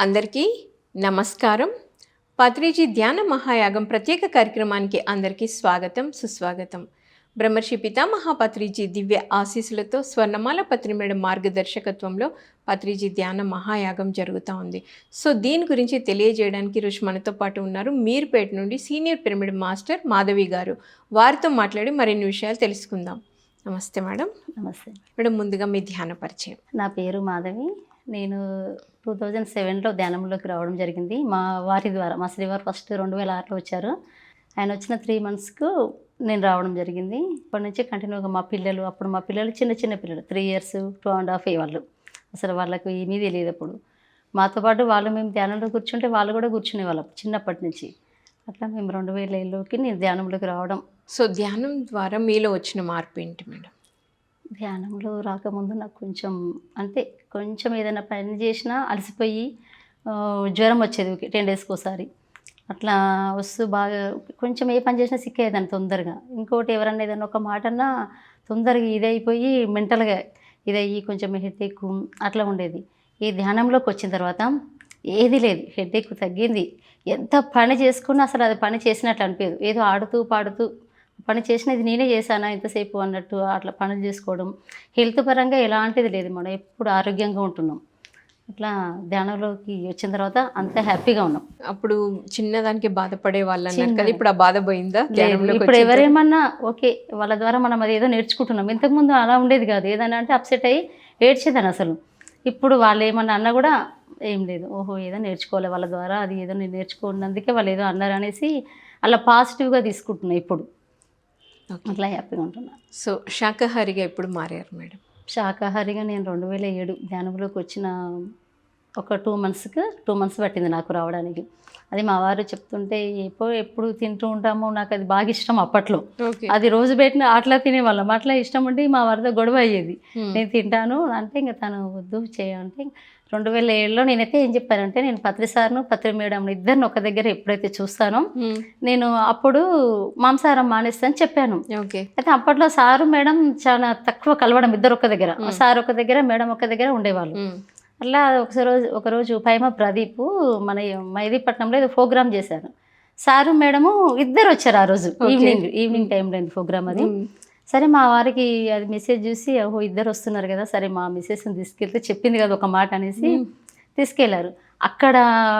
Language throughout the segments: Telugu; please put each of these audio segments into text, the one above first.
అందరికీ నమస్కారం. పత్రిజీ ధ్యాన మహాయాగం ప్రత్యేక కార్యక్రమానికి అందరికీ స్వాగతం సుస్వాగతం. బ్రహ్మర్షి పితామహ పత్రిజీ దివ్య ఆశీస్సులతో స్వర్ణమాల పత్రిమేడ మార్గదర్శకత్వంలో పత్రిజీ ధ్యాన మహాయాగం జరుగుతూ ఉంది. సో దీని గురించి తెలియజేయడానికి రుషి మనతో పాటు ఉన్నారు మీర్పేట నుండి సీనియర్ పిరమిడ్ మాస్టర్ మాధవి గారు. వారితో మాట్లాడి మరిన్ని విషయాలు తెలుసుకుందాం. నమస్తే మేడం. నమస్తే. మేడం ముందుగా మీ ధ్యాన పరిచయం. నా పేరు మాధవి. నేను టూ థౌజండ్ సెవెన్లో ధ్యానంలోకి రావడం జరిగింది. మా వారి ద్వారా మా శ్రీవారు ఫస్ట్ రెండు వేల ఆరులో వచ్చారు. ఆయన వచ్చిన త్రీ మంత్స్కు నేను రావడం జరిగింది. ఇప్పటి నుంచి కంటిన్యూగా మా పిల్లలు అప్పుడు మా పిల్లలు చిన్న చిన్న పిల్లలు three years two and half వాళ్ళు. అసలు వాళ్ళకు ఏమీ తెలియదు అప్పుడు. మాతో పాటు వాళ్ళు మేము ధ్యానంలో కూర్చుంటే వాళ్ళు కూడా కూర్చునే వాళ్ళం చిన్నప్పటి నుంచి. అట్లా మేము రెండు వేల ఏళ్ళలోకి నేను ధ్యానంలోకి రావడం సో ధ్యానం ద్వారా మీలో వచ్చిన మార్పు ఏంటి మేడం? ధ్యానంలో రాకముందు నాకు కొంచెం అంటే కొంచెం ఏదైనా పని చేసినా అలసిపోయి జ్వరం వచ్చేది టెన్ డేస్కి ఒకసారి అట్లా వస్తూ బాగా కొంచెం ఏ పని చేసినా సిక్ అయ్యేదాన్ని తొందరగా. ఇంకోటి ఎవరన్నా ఏదైనా ఒక మాట అన్నా తొందరగా ఇదైపోయి మెంటల్గా ఇదయ్యి కొంచెం హెడేక్ అట్లా ఉండేది. ఈ ధ్యానంలోకి వచ్చిన తర్వాత ఏది లేదు హెడేక్ తగ్గింది. ఎంత పని చేసుకున్నా అసలు అది పని చేసినట్లు అనిపించదు ఏదో ఆడుతూ పాడుతూ పని చేసినది నేనే చేశానా ఎంతసేపు అన్నట్టు అట్లా పనులు చేసుకోవడం. హెల్త్ పరంగా ఎలాంటిది లేదు మనం ఎప్పుడు ఆరోగ్యంగా ఉంటున్నాం. అట్లా ధ్యానంలోకి వచ్చిన తర్వాత అంత హ్యాపీగా ఉన్నాం. అప్పుడు చిన్నదానికి బాధపడే వాళ్ళు అన్నారు కదా. ఇప్పుడు ఆ బాధ పోయిందా? ఇప్పుడు? ఎవరేమన్నా ఓకే వాళ్ళ ద్వారా మనం అది ఏదో నేర్చుకుంటున్నాం. ఇంతకుముందు అలా ఉండేది కాదు. ఏదన్నా అంటే అప్సెట్ అయ్యి ఏడ్చేదాన్ని అసలు. ఇప్పుడు వాళ్ళు ఏమన్నా అన్నా కూడా ఏం లేదు. ఓహో ఏదో నేర్చుకోవాలి వాళ్ళ ద్వారా అది ఏదో నేను నేర్చుకున్నందుకే వాళ్ళు ఏదో అన్నారు అనేసి అలా పాజిటివ్గా తీసుకుంటున్నా ఇప్పుడు. అట్లా హ్యాపీగా ఉంటున్నా. సో శాకాహారిగా ఎప్పుడు మారారు మేడం? శాకాహారిగా నేను రెండు వేల ఏడు ధ్యానంలోకి వచ్చిన ఒక టూ మంత్స్కి టూ మంత్స్ పట్టింది నాకు రావడానికి. అది మా వారు చెప్తుంటే ఎప్పుడు ఎప్పుడు తింటూ ఉంటామో నాకు అది బాగా ఇష్టం అప్పట్లో. అది రోజు పెట్టిన అట్లా తినేవాళ్ళం. అట్లా ఇష్టం ఉంటే మా వారితో గొడవ అయ్యేది. నేను తింటాను. అంటే ఇంకా తను వద్దు చేయంటే రెండు వేల ఏడులో నేనైతే ఏం చెప్పానంటే నేను పత్రి సార్ను పత్రి మేడం ఇద్దరిని ఒక దగ్గర ఎప్పుడైతే చూస్తానో నేను అప్పుడు మాంసాహారం మానేస్తాను చెప్పాను. అయితే అప్పట్లో సారు మేడం చాలా తక్కువ కలవడం ఇద్దరు ఒక దగ్గర. సార్ ఒక దగ్గర మేడం ఒక దగ్గర ఉండేవాళ్ళు. అట్లా ఒక రోజు ఒక రోజు పైమ ప్రదీప్ మన మైదీపట్నంలో ఏదో ప్రోగ్రామ్ చేశారు. సారు మేడము ఇద్దరు వచ్చారు ఆ రోజు. ఈవినింగ్ ఈవినింగ్ టైంలో ప్రోగ్రామ్ అది? సరే మా వారికి అది మెసేజ్ చూసి ఓహో ఇద్దరు వస్తున్నారు కదా సరే మా మిస్సెస్ని తీసుకెళ్తే చెప్పింది కదా ఒక మాట అనేసి తీసుకెళ్ళారు. అక్కడ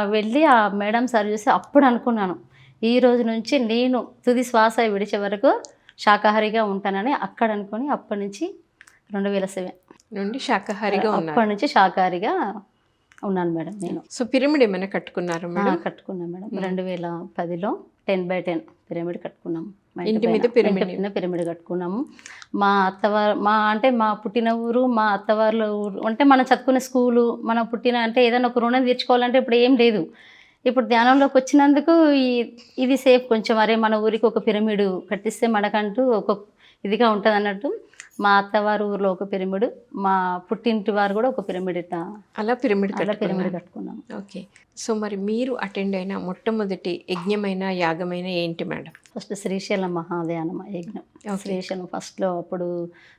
వెళ్ళి ఆ మేడం సార్ చూసి అప్పుడు అనుకున్నాను ఈ రోజు నుంచి నేను తుది శ్వాస విడిచే వరకు శాకాహారిగా ఉంటానని అక్కడ అనుకొని అప్పటి నుంచి రెండు వేల సెవెన్. నుండి శాకాహారిగా అప్పటి నుంచి శాకాహారిగా ఉన్నాను మేడం నేను సో పిరమిడ్ ఏమైనా కట్టుకున్నారు ఆ, మేడం కట్టుకున్నాను మేడం మ్మ్. రెండు వేల పదిలో టెన్ బై టెన్ పిరమిడ్ కట్టుకున్నాం ఇంటి. మీద పిరమిడ్. పిరమిడ్ కట్టుకున్నాము మా అత్తవారు మా అంటే మా పుట్టిన ఊరు మా అత్తవార్ల ఊరు అంటే మనం చదువుకునే స్కూలు మనం పుట్టిన అంటే ఏదైనా ఒక రుణం తీర్చుకోవాలంటే ఇప్పుడు ఏం లేదు ఇప్పుడు ధ్యానంలోకి వచ్చినందుకు ఈ- ఇది సేఫ్ కొంచెం అరే మన ఊరికి ఒక పిరమిడ్ కట్టిస్తే మనకంటూ ఒక ఇదిగా ఉంటుంది అన్నట్టు మా అత్తవారి ఊర్లో ఒక పిరమిడ్ మా పుట్టింటి వారు కూడా ఒక పిరమిడ్ ఇట్లా అలా పిరమిడ్ అలా పిరమిడ్ కట్టుకున్నాం ఓకే. సో మరి మీరు అటెండ్ అయిన మొట్టమొదటి యజ్ఞమైన యాగమైన ఏంటి మేడం? ఫస్ట్ శ్రీశైలం మహాధ్యానం యజ్ఞం. శ్రీశైలం ఫస్ట్లో అప్పుడు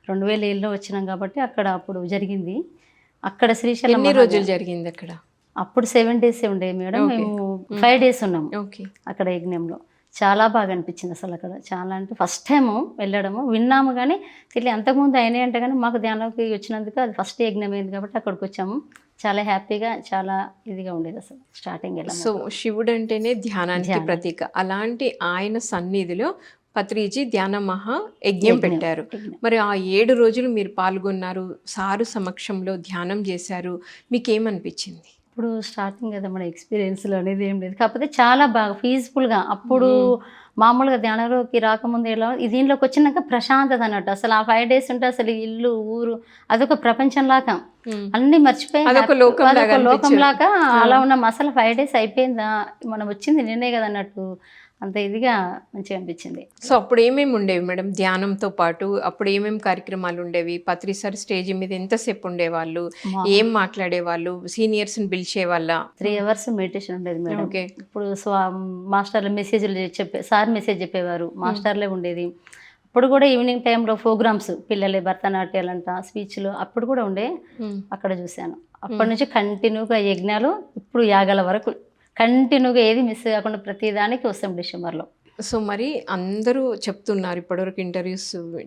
రెండు వేల ఏళ్ళలో వచ్చినాం కాబట్టి అక్కడ అప్పుడు జరిగింది. అక్కడ శ్రీశైలం ఎన్ని రోజులు జరిగింది అక్కడ? అప్పుడు సెవెన్ డేస్ ఉండే మేడం. మేము ఫైవ్ డేస్ ఉన్నాం ఓకే. అక్కడ యజ్ఞంలో. చాలా బాగా అనిపించింది అసలు అక్కడ. చాలా అంటే ఫస్ట్ టైం వెళ్ళడము. విన్నాము కానీ తెలియ అంతకుముందు అయినాయి అంటే కానీ మాకు ధ్యానంలోకి వచ్చినందుకు అది ఫస్ట్ యజ్ఞం అయింది కాబట్టి అక్కడికి వచ్చాము. చాలా హ్యాపీగా చాలా ఇదిగా ఉండేది అసలు స్టార్టింగ్ సో శివుడు అంటేనే ధ్యానానికి ధ్యానం. ప్రతీక. అలాంటి ఆయన సన్నిధిలో పత్రిజీ ధ్యాన మహా యజ్ఞం. పెట్టారు. మరి ఆ ఏడు రోజులు మీరు పాల్గొన్నారు సారు సమక్షంలో ధ్యానం చేశారు. మీకేమనిపించింది? ఇప్పుడు స్టార్టింగ్ కదా మన ఎక్స్పీరియన్స్లో అనేది ఏం లేదు. కాకపోతే చాలా బాగా పీస్ఫుల్గా అప్పుడు మామూలుగా ధ్యానంలోకి రాకముందు ఎలా దీనిలోకి వచ్చినాక ప్రశాంతత అన్నట్టు. అసలు ఆ ఫైవ్ డేస్ ఉంటే అసలు ఇల్లు ఊరు అదొక ప్రపంచం లాగా. మ్మ్. అన్ని మర్చిపోయి. అదొక happy- లోకం లాగా అదొక లోకం అనిపించేది. లాగా అలా ఉన్నాం. అసలు ఫైవ్ డేస్ అయిపోయిందా? మనం వచ్చింది నిన్నే కదా అన్నట్టు. అంత ఇదిగా మంచిగా అనిపించింది. సో అప్పుడు ఏమేమి ఉండేవి మేడం? ధ్యానంతో పాటు అప్పుడు ఏమేమి కార్యక్రమాలు ఉండేవి? పత్రి సార్ స్టేజ్ మీద ఎంతసేపు ఉండేవాళ్ళు? ఏం మాట్లాడేవాళ్ళు? సీనియర్స్ని పిలిచేవాళ్ళ త్రీ అవర్స్ మెడిటేషన్ ఉండేది మేడం. ఓకే. ఇప్పుడు మాస్టర్లు మెసేజ్లు చెప్పే సార్ మెసేజ్ చెప్పేవారు. మాస్టర్లే ఉండేది. అప్పుడు కూడా ఈవినింగ్ టైంలో ప్రోగ్రామ్స్ పిల్లలే భరతనాట్యాలంట స్పీచ్లు అప్పుడు కూడా ఉండే. అక్కడ చూశాను. అప్పటి నుంచి కంటిన్యూగా యజ్ఞాలు ఇప్పుడు యాగాల వరకు కంటిన్యూగా ఏది మిస్ కాకుండా ప్రతి దానికి వస్తాం డిసెంబర్లో. సో మరి అందరూ చెప్తున్నారు ఇప్పటివరకు ఇంటర్వ్యూస్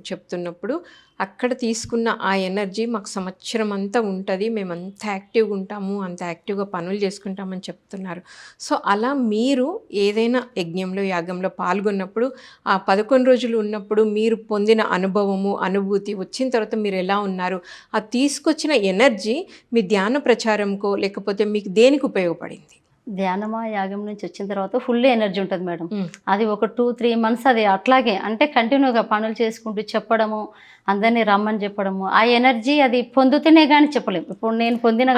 చెప్తున్నప్పుడు అక్కడ తీసుకున్న ఆ ఎనర్జీ మాకు సంవత్సరం అంతా ఉంటుంది మేము అంత యాక్టివ్గా ఉంటాము అంత యాక్టివ్గా పనులు చేసుకుంటామని చెప్తున్నారు. సో అలా మీరు ఏదైనా యజ్ఞంలో యాగంలో పాల్గొన్నప్పుడు ఆ పదకొండు రోజులు ఉన్నప్పుడు మీరు పొందిన అనుభవము అనుభూతి వచ్చిన తర్వాత మీరు ఎలా ఉన్నారు? ఆ తీసుకొచ్చిన ఎనర్జీ మీ ధ్యాన ప్రచారంకో లేకపోతే మీకు దేనికి ఉపయోగపడింది? ధ్యానమా యాగం నుంచి వచ్చిన తర్వాత ఫుల్ ఎనర్జీ ఉంటుంది మేడం. అది ఒక టూ త్రీ మంత్స్ అది అట్లాగే అంటే కంటిన్యూగా పనులు చేసుకుంటూ చెప్పడము అందరినీ రమ్మని చెప్పడము ఆ ఎనర్జీ అది పొందుతూనే కానీ చెప్పలేము ఇప్పుడు నేను పొందిన.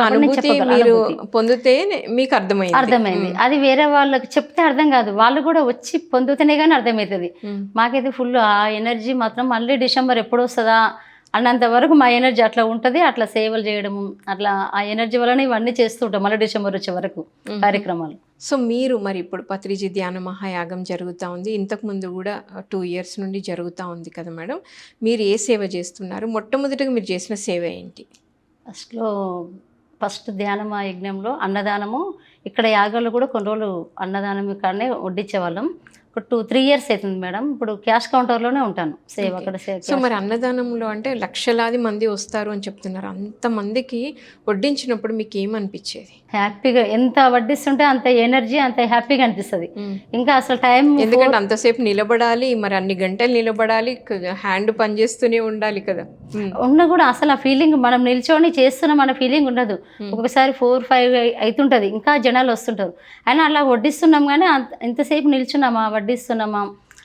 పొందితే మీకు అర్థమైంది. అర్థమైంది. అది వేరే వాళ్ళకి చెప్తే అర్థం కాదు. వాళ్ళు కూడా వచ్చి పొందుతూనే కానీ అర్థమవుతుంది. మాకైతే ఫుల్ ఆ ఎనర్జీ మాత్రం మళ్ళీ డిసెంబర్ ఎప్పుడు వస్తుందా? అన్నంత వరకు మా ఎనర్జీ అట్లా ఉంటుంది అట్లా సేవలు చేయడము అట్లా ఆ ఎనర్జీ వలన ఇవన్నీ చేస్తూ ఉంటాం మళ్ళీ డిసెంబర్ వచ్చే వరకు. కార్యక్రమాలు. సో మీరు మరి ఇప్పుడు పత్రిజీ ధ్యాన మహాయాగం జరుగుతూ ఉంది ఇంతకు ముందు కూడా టూ ఇయర్స్ నుండి జరుగుతూ ఉంది కదా మేడం మీరు ఏ సేవ చేస్తున్నారు మొట్టమొదటిగా మీరు చేసిన సేవ ఏంటి? ఫస్ట్లో ఫస్ట్ ధ్యానం ఆ యజ్ఞంలో అన్నదానము ఇక్కడ యాగాలు కూడా కొన్ని రోజులు అన్నదానం ఇక్కడనే వడ్డించేవాళ్ళం. ఒక టూ త్రీ ఇయర్స్ అవుతుంది మేడం. ఇప్పుడు క్యాష్ కౌంటర్లోనే ఉంటాను. సేవ్. అక్కడ సేవ్ సో మరి అన్నదానంలో అంటే లక్షలాది మంది వస్తారు అని చెప్తున్నారు. అంతమందికి వడ్డించినప్పుడు మీకు ఏమనిపించేది? హ్యాపీగా ఎంత వడ్డిస్తుంటే అంత ఎనర్జీ అంత హ్యాపీగా అనిపిస్తుంది. ఇంకా అసలు టైం ఎందుకంటే అంతసేపు నిలబడాలి మరి అన్ని గంటలు నిలబడాలి హ్యాండ్ పనిచేస్తూనే ఉండాలి కదా. ఉన్న కూడా అసలు ఆ ఫీలింగ్ మనం నిల్చొని చేస్తున్నాం అన్న ఫీలింగ్ ఉండదు. ఒకసారి ఫోర్ ఫైవ్ అవుతుంటుంది ఇంకా జనాలు వస్తుంటారు. అయినా అలా వడ్డిస్తున్నాం కానీ అంత ఎంతసేపు నిల్చున్నామా? వడ్డిస్తున్నామా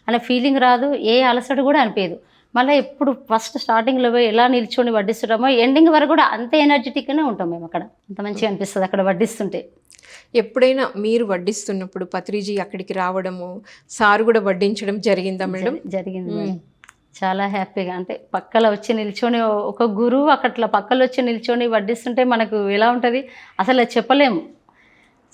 అనే ఫీలింగ్ రాదు ఏ అలసట కూడా అనిపించదు మళ్ళీ ఎప్పుడు ఫస్ట్ స్టార్టింగ్లో పోయి ఎలా నిల్చొని వడ్డిస్తున్నామో ఎండింగ్ వరకు కూడా అంతే ఎనర్జెటిక్గానే ఉంటాం మేము అక్కడ. అంత మంచిగా అనిపిస్తుంది అక్కడ వడ్డిస్తుంటే. ఎప్పుడైనా మీరు వడ్డిస్తున్నప్పుడు పత్రిజీ అక్కడికి రావడము సారు కూడా వడ్డించడం జరిగిందా మేడం? జరి- జరిగింది. చాలా హ్యాపీగా అంటే పక్కల వచ్చి నిల్చొని ఒక గురువు అక్కట్లా పక్కల వచ్చి నిల్చొని వడ్డిస్తుంటే మనకు ఎలా ఉంటుంది? అసలు చెప్పలేము.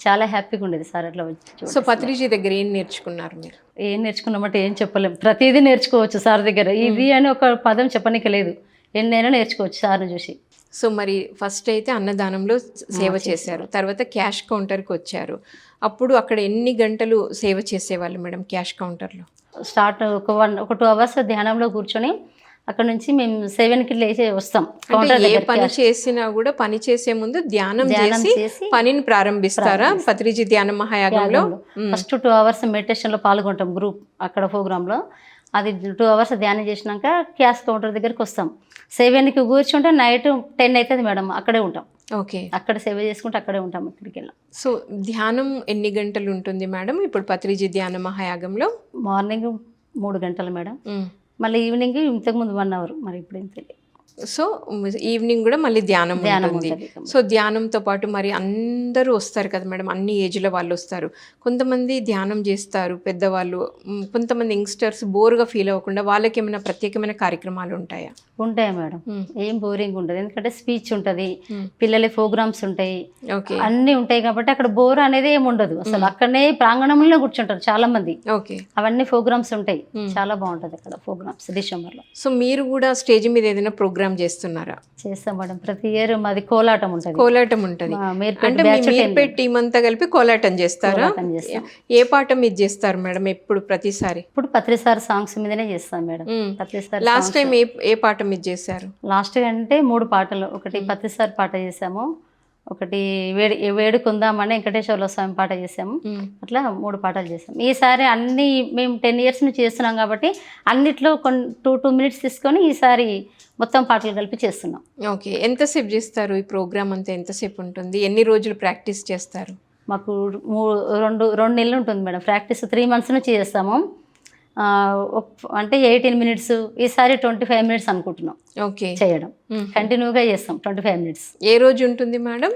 చాలా హ్యాపీగా ఉండేది సార్ అట్లా వచ్చి సో పత్రిజీ దగ్గర ఏం నేర్చుకున్నారు మీరు? ఏం నేర్చుకున్నామంటే ఏం చెప్పలేము ప్రతిదీ నేర్చుకోవచ్చు సార్ దగ్గర. ఇది అని ఒక పదం చెప్పనీకి లేదు ఎన్నైనా నేర్చుకోవచ్చు సార్ని చూసి. సో మరి ఫస్ట్ అయితే అన్నదానంలో సేవ చేశారు. తర్వాత క్యాష్ కౌంటర్కి వచ్చారు. అప్పుడు అక్కడ ఎన్ని గంటలు సేవ చేసేవాళ్ళు మేడం క్యాష్ కౌంటర్లో? స్టార్ట్ ఒక వన్ ఒక టూ అవర్స్ ధ్యానంలో కూర్చొని అక్కడ నుంచి మేము సెవెన్కి లేచి వస్తాం. ఏ పని చేసినా కూడా పని చేసే ముందు ధ్యానం చేసి పనిని ప్రారంభిస్తారా? పత్రిజీ ధ్యాన మహాయాగంలో. ఫస్ట్ టూ అవర్స్ మెడిటేషన్లో పాల్గొంటాం గ్రూప్ అక్కడ ప్రోగ్రాంలో. అది టూ అవర్స్ ధ్యానం చేసినాక క్యాష్ కౌంటర్ దగ్గరికి వస్తాం. సెవెన్కి కూర్చుంటే నైట్ టెన్ అవుతుంది మేడం అక్కడే ఉంటాం. ఓకే. అక్కడ సేవ చేసుకుంటే అక్కడే ఉంటాం ఇక్కడికి వెళ్ళాం. సో ధ్యానం ఎన్ని గంటలు ఉంటుంది మేడం? ఇప్పుడు పత్రిజీ ధ్యాన మహాయాగంలో? మార్నింగ్ మూడు గంటలు మేడం. మళ్ళీ ఈవినింగ్ ఇంతకుముందు వన్ అవర్ మరి ఇప్పుడు ఏం తెలియదు. సో ఈవినింగ్ కూడా మళ్ళీ ధ్యానం ఉంటుంది. సో ధ్యానంతో పాటు మరి అందరూ వస్తారు కదా మేడం. అన్ని ఏజ్ల వాళ్ళు వస్తారు. కొంతమంది ధ్యానం చేస్తారు పెద్దవాళ్ళు. కొంతమంది యంగ్స్టర్స్ బోర్గా ఫీల్ అవ్వకుండా వాళ్ళకి ఏమైనా ప్రత్యేకమైన కార్యక్రమాలు ఉంటాయా? ఉంటాయి మేడం. ఏం బోరింగ్ ఉండదు. ఎందుకంటే స్పీచ్ ఉంటుంది. పిల్లల ప్రోగ్రామ్స్ ఉంటాయి. ఓకే. అన్నీ ఉంటాయి కాబట్టి అక్కడ బోర్ అనేది ఏమి ఉండదు. అసలు అక్కడనే ప్రాంగణంలో కూర్చుంటారు చాలా మంది ఓకే. అవన్నీ ప్రోగ్రామ్స్ ఉంటాయి. చాలా బాగుంటుంది అక్కడ ప్రోగ్రామ్స్ డిసెంబర్లో సో మీరు కూడా స్టేజ్ మీద ఏదైనా ప్రోగ్రామ్ చేస్తున్నారా? చేస్తాం మేడం. ప్రతి ఇయర్ మాది కోలాటం ఉంటుంది. కోలాటం ఉంటుంది. అంటే మీర్పేట్ టీం అంతా కలిపి కోలాటం చేస్తారా? ఏ పాట మీద చేస్తారు మేడం ఎప్పుడు ప్రతిసారి? ఇప్పుడు పత్రిసారి సాంగ్స్ మీదనే చేస్తాం మేడం. పత్రిసారి లాస్ట్ టైం ఏ ఏ పాట మీద చేశారు? లాస్ట్ అంటే మూడు పాటలు. ఒకటి పత్రిసారి పాట చేసాము. ఒకటి వేడి వేడుకుందామని వెంకటేశ్వర్ల స్వామి పాట చేసాము. అట్లా మూడు పాటలు చేసాం ఈసారి అన్ని మేము టెన్ ఇయర్స్ నుంచి చేస్తున్నాం కాబట్టి అన్నిట్లో కొన్ని టూ టూ మినిట్స్ తీసుకొని ఈసారి మొత్తం పాటలు కలిపి చేస్తున్నాం. ఓకే. ఎంతసేపు చేస్తారు ఈ ప్రోగ్రామ్ అంతా? ఎంతసేపు ఉంటుంది? ఎన్ని రోజులు ప్రాక్టీస్ చేస్తారు? మాకు మూడు రెండు రెండు నెలలు ఉంటుంది మేడం. ప్రాక్టీస్ త్రీ మంత్స్ నుంచి చేస్తాము. అంటే ఎయిటీన్ మినిట్స్ ఈసారి ట్వంటీ ఫైవ్ మినిట్స్ అనుకుంటున్నాం ఓకే. చేయడం. కంటిన్యూగా చేస్తాం ట్వంటీ ఫైవ్ మినిట్స్. ఏ రోజు ఉంటుంది మేడం?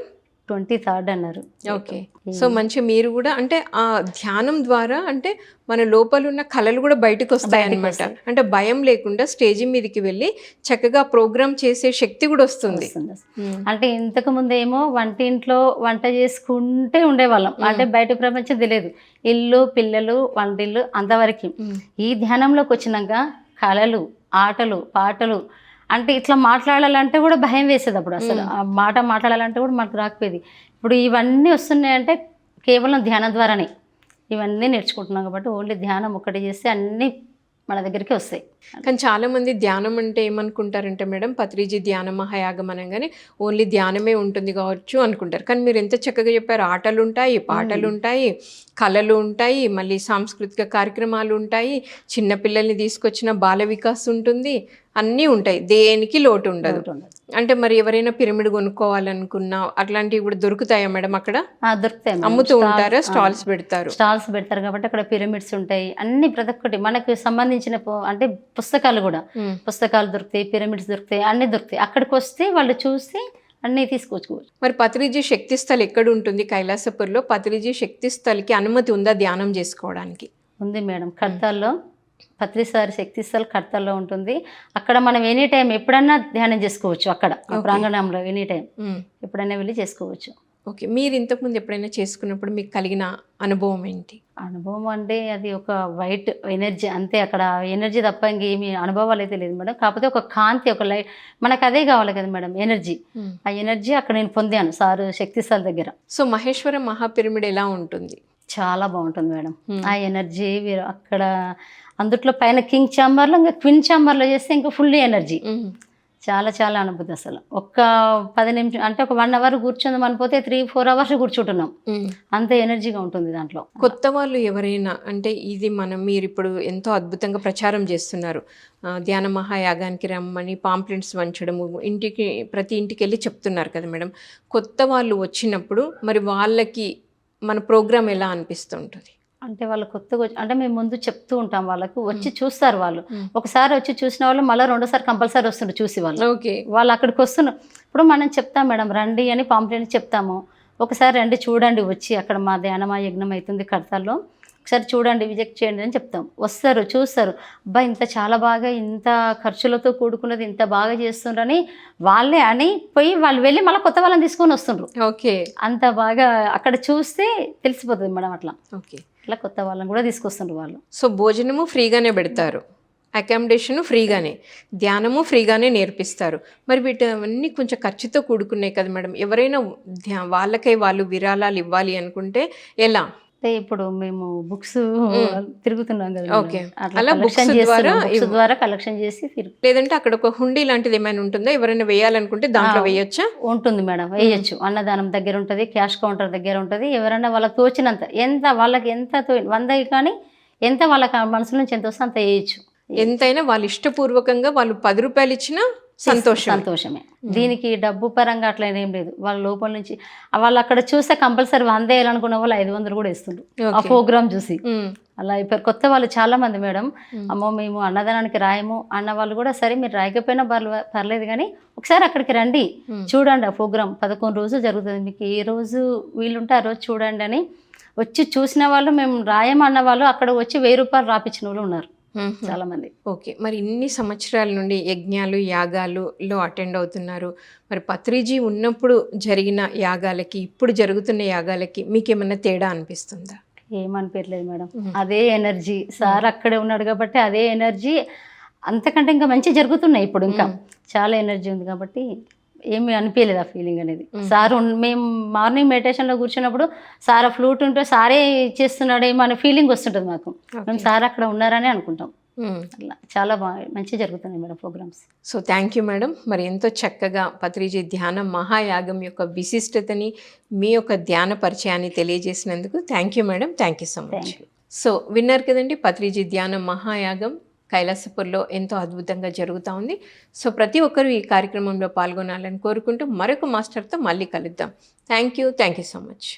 ట్వంటీ థర్డ్ అన్నారు. ఓకే. సో మంచి మీరు కూడా అంటే ఆ ధ్యానం ద్వారా అంటే మన లోపల ఉన్న కళలు కూడా బయటకు వస్తాయి అనమాట. అంటే భయం లేకుండా స్టేజ్ మీదకి వెళ్ళి చక్కగా ప్రోగ్రామ్ చేసే శక్తి కూడా వస్తుంది. మ్మ్. అంటే ఇంతకు ముందు ఏమో వంటింట్లో వంట చేసుకుంటే ఉండేవాళ్ళం. అంటే బయట ప్రపంచం తెలియదు. ఇల్లు పిల్లలు వంటిల్లు అంతవరకు. ఈ ధ్యానంలోకి వచ్చినాక కళలు ఆటలు పాటలు అంటే ఇట్లా మాట్లాడాలంటే కూడా భయం వేసేది అప్పుడు అసలు. ఆ మాట మాట్లాడాలంటే కూడా మనకు రాకపోయేది. ఇప్పుడు ఇవన్నీ వస్తున్నాయంటే కేవలం ధ్యానం ద్వారానే. ఇవన్నీ నేర్చుకుంటున్నాం కాబట్టి ఓన్లీ ధ్యానం ఒక్కటి చేస్తే అన్నీ మన దగ్గరికి వస్తాయి. కానీ చాలా మంది ధ్యానం అంటే ఏమనుకుంటారంటే మేడం పత్రిజీ ధ్యాన మహాయాగం అనగానే ఓన్లీ ధ్యానమే ఉంటుంది కావచ్చు అనుకుంటారు. కానీ మీరు ఎంత చక్కగా చెప్పారు ఆటలు ఉంటాయి పాటలు ఉంటాయి కళలు ఉంటాయి మళ్ళీ సాంస్కృతిక కార్యక్రమాలు ఉంటాయి చిన్నపిల్లల్ని తీసుకొచ్చిన బాల వికాస్ ఉంటుంది అన్నీ ఉంటాయి. దేనికి లోటు ఉండదు. అంటే మరి ఎవరైనా పిరమిడ్ కొనుక్కోవాలనుకున్నా అట్లాంటివి కూడా దొరుకుతాయా మేడం అక్కడ? దొరుకుతాయి. అమ్ముతూ ఉంటారా. స్టాల్స్ పెడతారు. స్టాల్స్ పెడతారు కాబట్టి అక్కడ పిరమిడ్స్ ఉంటాయి. అన్ని ప్రతి ఒక్కటి మనకు సంబంధించిన అంటే పుస్తకాలు కూడా. పుస్తకాలు దొరుకుతాయి పిరమిడ్స్ దొరుకుతాయి అన్నీ దొరుకుతాయి. అక్కడికి వస్తే వాళ్ళు చూసి అన్నీ తీసుకొచ్చుకోవచ్చు. మరి పత్రిజీ శక్తి స్థల్ ఎక్కడ ఉంటుంది కైలాసపూర్లో? పత్రిజీ శక్తి స్థల్కి అనుమతి ఉందా ధ్యానం చేసుకోవడానికి? ఉంది మేడం. కడతాల్లో పత్రిసారి శక్తిస్థల్ కడతాల్లో ఉంటుంది. అక్కడ మనం ఎనీ టైం ఎప్పుడన్నా ధ్యానం చేసుకోవచ్చు అక్కడ. ప్రాంగణంలో ఎనీ టైం. ఎప్పుడైనా వెళ్ళి చేసుకోవచ్చు. ఓకే. మీరు ఇంతకుముందు ఎప్పుడైనా చేసుకున్నప్పుడు మీకు కలిగిన అనుభవం ఏంటి? అనుభవం అంటే అది ఒక వైట్ ఎనర్జీ అంతే. అక్కడ ఎనర్జీ తప్ప ఇంకేమి అనుభవాలు అయితే లేదు మేడం. కాకపోతే ఒక కాంతి ఒక లైట్ మనకు అదే కావాలి కదా మేడం ఎనర్జీ. ఆ ఎనర్జీ అక్కడ నేను పొందాను సార్ శక్తిస్థల్ దగ్గర. సో మహేశ్వర మహాపిరమిడ్ ఎలా ఉంటుంది? చాలా బాగుంటుంది మేడం. ఆ ఎనర్జీ వీరు అక్కడ అందుట్లో పైన కింగ్ ఛాంబర్లో ఇంకా క్విన్ ఛాంబర్లో చేస్తే ఇంకా ఫుల్ ఎనర్జీ. చాలా చాలా అనుభూతి అసలు. ఒక్క పది నిమిషం అంటే ఒక వన్ అవర్ కూర్చుందాం అనిపోతే త్రీ ఫోర్ అవర్స్ కూర్చుంటున్నాం. అంత ఎనర్జీగా ఉంటుంది దాంట్లో. కొత్త వాళ్ళు ఎవరైనా అంటే ఇది మనం మీరు ఇప్పుడు ఎంతో అద్భుతంగా ప్రచారం చేస్తున్నారు. ధ్యాన మహాయాగానికి రమ్మని పాంప్లెంట్స్ వంచడము ఇంటికి ప్రతి ఇంటికి వెళ్ళి చెప్తున్నారు కదా మేడం. కొత్త వాళ్ళు వచ్చినప్పుడు మరి వాళ్ళకి మన ప్రోగ్రామ్ ఎలా అనిపిస్తుంటుంది? అంటే వాళ్ళు కొత్తగా వచ్చి అంటే మేము ముందు చెప్తూ ఉంటాం వాళ్ళకు వచ్చి చూస్తారు వాళ్ళు. ఒకసారి వచ్చి చూసిన వాళ్ళు మళ్ళీ రెండోసారి కంపల్సరీ వస్తుండ్రు చూసి వాళ్ళు. ఓకే. వాళ్ళు అక్కడికి వస్తున్నారు. ఇప్పుడు మనం చెప్తాం మేడం రండి అని పాంప్లెంట్ చెప్తాము. ఒకసారి రండి చూడండి వచ్చి అక్కడ మా ధ్యానమా యజ్ఞం అవుతుంది కడతాల్లో ఒకసారి చూడండి విజిట్ చేయండి అని చెప్తాం. వస్తారు చూస్తారు. అబ్బా ఇంత చాలా బాగా ఇంత ఖర్చులతో కూడుకున్నది ఇంత బాగా చేస్తుండ్రని వాళ్ళే అని పోయి వాళ్ళు వెళ్ళి మళ్ళీ కొత్త వాళ్ళని తీసుకొని వస్తుండ్రు. ఓకే. అంత బాగా అక్కడ చూస్తే తెలిసిపోతుంది మేడం అట్లా. ఓకే. ఇట్లా కొత్త వాళ్ళని కూడా తీసుకొస్తున్నారు వాళ్ళు. సో భోజనము ఫ్రీగానే పెడతారు. అకామిడేషన్ ఫ్రీగానే. ధ్యానము ఫ్రీగానే నేర్పిస్తారు. మరి వీటవన్నీ కొంచెం ఖర్చుతో కూడుకున్నాయి కదా మేడం. ఎవరైనా ధ్యా వాళ్ళకై వాళ్ళు విరాళాలు ఇవ్వాలి అనుకుంటే ఎలా? అంటే ఇప్పుడు మేము బుక్స్ తిరుగుతున్నాం కదా ఓకే. అలా collection ద్వారా ఇవ్వ- ద్వారా కలెక్షన్ చేసి తిరుగు లేదంటే అక్కడ ఒక హుండీ లాంటిది ఏమైనా ఉంటుందా? ఎవరైనా వేయాలనుకుంటే దాంట్లో. వేయొచ్చా? ఉంటుంది మేడం వేయచ్చు. అన్నదానం దగ్గర ఉంటుంది క్యాష్ కౌంటర్ దగ్గర ఉంటుంది. ఎవరైనా వాళ్ళకి తోచినంత ఎంత వాళ్ళకి ఎంత తో వందకి కానీ ఎంత వాళ్ళకి మనసు నుంచి ఎంత వస్తే అంత వేయచ్చు. ఎంతైనా వాళ్ళు ఇష్టపూర్వకంగా వాళ్ళు పది రూపాయలు ఇచ్చినా సంతోషం సంతోషమే. దీనికి డబ్బు పరంగా అట్లా ఏం లేదు. వాళ్ళ లోపల నుంచి వాళ్ళు అక్కడ చూస్తే కంపల్సరీ వంద వేయాలనుకున్న వాళ్ళు ఐదు వందలు కూడా ఇస్తుండ్రు ఆ. ప్రోగ్రామ్ చూసి. అలా అయిపోయారు కొత్త వాళ్ళు చాలా మంది మేడం. అమ్మో మేము అన్నదానానికి రాయము అన్న వాళ్ళు కూడా సరే మీరు రాయకపోయినా పర్లే పర్లేదు కానీ ఒకసారి అక్కడికి రండి. చూడండి ఆ ప్రోగ్రామ్ పదకొండు రోజులు జరుగుతుంది. మీకు ఏ రోజు వీలుంటే ఆ రోజు చూడండి అని. వచ్చి చూసిన వాళ్ళు మేము రాయమన్న వాళ్ళు అక్కడ వచ్చి వెయ్యి రూపాయలు రాపించిన వాళ్ళు ఉన్నారు. చాలా మంది ఓకే. మరి ఇన్ని సంవత్సరాల నుండి యజ్ఞాలు యాగాలులో అటెండ్ అవుతున్నారు. మరి పత్రిజీ ఉన్నప్పుడు జరిగిన యాగాలకి ఇప్పుడు జరుగుతున్న యాగాలకి మీకు ఏమైనా తేడా అనిపిస్తుందా? ఏమనిపించలేదు మేడం. అదే ఎనర్జీ. సార్ అక్కడే ఉన్నాడు కాబట్టి అదే ఎనర్జీ. అంతకంటే ఇంకా మంచి జరుగుతున్నాయి ఇప్పుడు ఇంకా. చాలా ఎనర్జీ ఉంది కాబట్టి ఏమి అనిపించలేదు ఆ ఫీలింగ్ అనేది. సార్ మేము మార్నింగ్ మెడిటేషన్లో కూర్చున్నప్పుడు సార్ ఆ ఫ్లూట్ ఉంటే సారే చేస్తున్నాడేమో అనే ఫీలింగ్ వస్తుంటుంది మాకు. మేము సార్ అక్కడ ఉన్నారని అనుకుంటాం. అట్లా చాలా బాగా మంచిగా జరుగుతున్నాయి madam programmes so thank you madam. మరి ఎంతో చక్కగా పత్రిజీ ధ్యాన మహాయాగం యొక్క విశిష్టతని మీ యొక్క ధ్యాన పరిచయాన్ని తెలియజేసినందుకు thank you madam. Thank you so much so విన్నారు కదండి పత్రిజీ ధ్యాన మహాయాగం. కైలాసపూర్లో ఎంతో అద్భుతంగా జరుగుతూ ఉంది. సో ప్రతి ఒక్కరూ ఈ కార్యక్రమంలో పాల్గొనాలని కోరుకుంటూ మరొక మాస్టర్తో మళ్ళీ కలుద్దాం. Thank you. Thank you so much.